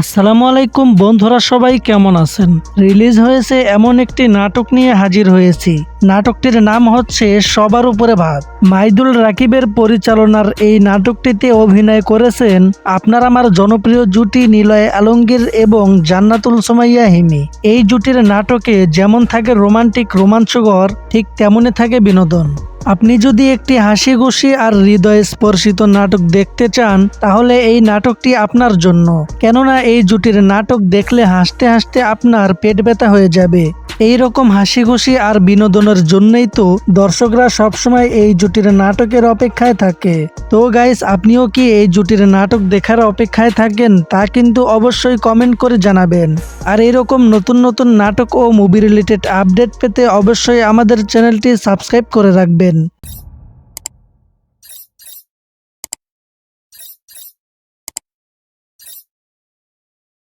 আসসালামু আলাইকুম বন্ধুরা সবাই, কেমন আছেন? রিলিজ হয়েছে এমন একটি নাটক নিয়ে হাজির হয়েছি। নাটকটির নাম হচ্ছে সবার উপরে ভাত। মাইদুল রাকিবের পরিচালনার এই নাটকটিতে অভিনয় করেছেন আপনার আমার জনপ্রিয় জুটি নিলয় আলমগীর এবং জান্নাতুল সোমাইয়া হিমি। এই জুটির নাটকে যেমন থাকে রোমান্টিক রোমাঞ্চকর, ঠিক তেমনই থাকে বিনোদন। আপনি যদি একটি হাসি খুশি আর হৃদয় স্পর্শিত নাটক দেখতে চান, তাহলে এই নাটকটি আপনার জন্য। কেননা এই জুটির নাটক দেখলে হাসতে হাসতে আপনার পেট ব্যথা হয়ে যাবে। এই রকম হাসি খুশি আর বিনোদনের জন্যই তো দর্শকরা সবসময় এই জুটির নাটকের অপেক্ষায় থাকে। তো গাইস আপনিও কি এই জুটির নাটক দেখার অপেক্ষায় থাকেন তা কিন্তু অবশ্যই কমেন্ট করে জানাবেন। আর এরকম নতুন নতুন নাটক ও মুভি রিলেটেড আপডেট পেতে অবশ্যই আমাদের চ্যানেলটি সাবস্ক্রাইব করে রাখবেন।